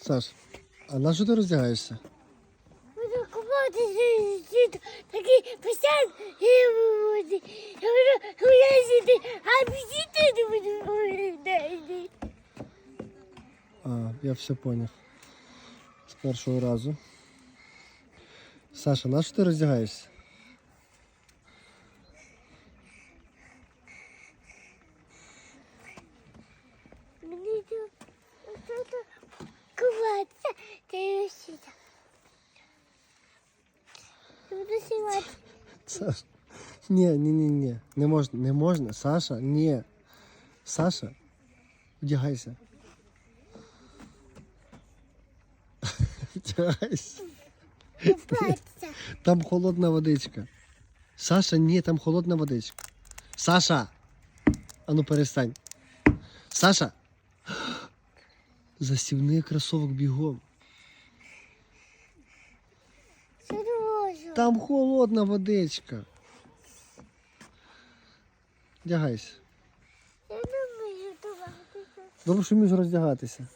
Саш, а на що ти роздягаєшся? Буду купатися сіду, такий постійно і буду. Я буду гуляти, а пісіти не буду гуляти. А, я все поняв. З першого разу. Саша, на що ти роздягаєшся? Сіду. Буду сівати. Саша. Ні, ні, ні, ні. Не можна, не можна. Саша, ні. Саша, вдягайся. Вдягайся. Там холодна водичка. Саша, ні, там холодна водичка. Саша! Ану перестань. Саша! Засівний кросовок бігом. Сережа. Там холодна водичка. Вдягайся. Я не можу туватися. Добре, що вмієш роздягатися.